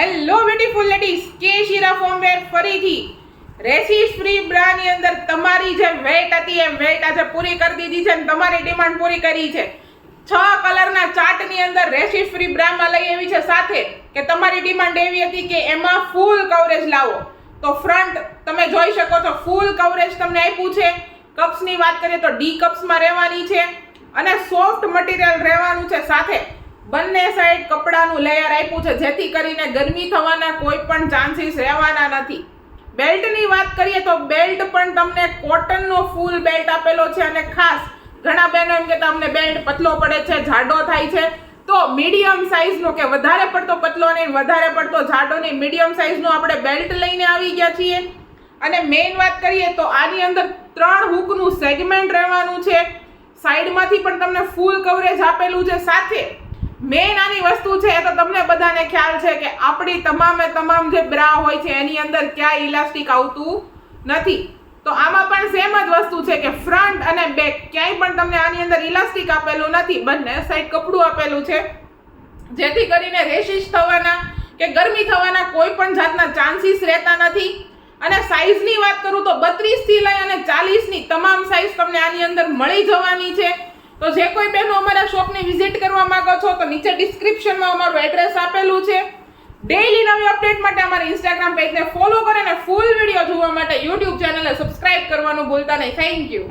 Hello beautiful ladies કે શીરા ફોર્મવેર ફરીથી રેસીસ ફ્રી બ્રાની અંદર તમારી જે વેટ હતી એ વેટ આજે પૂરી કરી દીધી છે અને તમારી ડિમાન્ડ પૂરી કરી છે. છ કલરના ચાર્ટની અંદર રેસીસ ફ્રી બ્રામાં લઈ આવી છે. સાથે કે તમારી ડિમાન્ડ એવી હતી કે એમાં ફૂલ કવરેજ લાવો. તો ફ્રન્ટ તમે જોઈ શકો છો ફૂલ કવરેજ તમને આપ્યું છે. કપ્સની વાત કરીએ તો ડી કપ્સમાં રહેવાની છે અને સોફ્ટ મટીરિયલ રહેવાનું છે. સાથે બંને સાઈડ કપડાનું લેયર આપ્યું છે, જેથી કરીને ગરમી થવાના કોઈ પણ ચાન્સીસ રહેવાના નથી. બેલ્ટની વાત કરીએ તો બેલ્ટ પણ તમને કોટનનો ફૂલ બેલ્ટ આપેલો છે અને ખાસ ઘણા બહેનો એમ કહેતા અમને બેલ્ટ પતલો પડે છે, જાડો થાય છે. તો મીડિયમ સાઇઝનો કે વધારે પડતો પતલો નહીં વધારે પડતો જાડો નહીં મીડિયમ સાઇઝનો આપણે બેલ્ટ લઈને આવી ગયા છીએ. અને મેઇન વાત કરીએ તો આની અંદર ત્રણ હુકનું સેગમેન્ટ રહેવાનું છે. સાઈડમાંથી પણ તમને ફૂલ કવરેજ આપેલું છે. સાથે મેઇન આની વસ્તુ છે એ તો તમને બધાને ખ્યાલ છે કે આપણી તમામે તમામ જે બ્રા હોય છે, એની અંદર ક્યાંય ઇલાસ્ટિક આવતું નથી. તો આમાં પણ સેમ જ વસ્તુ છે કે ફ્રન્ટ અને બેક ક્યાંય પણ તમને આની અંદર ઇલાસ્ટિક આપેલું નથી. બંને સાઈડ કપડું આપેલું છે. જેથી કરીને રેશિશ થવાના કે ગરમી થવાના કોઈ પણ જાતના ચાન્સીસ રહેતા નથી. અને સાઇઝની વાત કરું તો બત્રીસથી લઈ અને ચાલીસની તમામ સાઇઝ તમને આની અંદર મળી જવાની છે. તો જે કોઈ બહેનો અમારા શોપની વિઝિટ કરવા માંગો છો, તો નીચે ડિસ્ક્રિપ્શનમાં અમારું એડ્રેસ આપેલું છે. ડેઈલી નવી અપડેટ માટે અમારા ઇન્સ્ટાગ્રામ પેજને ફોલો કરો અને ફૂલ વીડિયો જોવા માટે યુટ્યુબ ચેનલને સબસ્ક્રાઇબ કરવાનું ભૂલતા નહીં. Thank you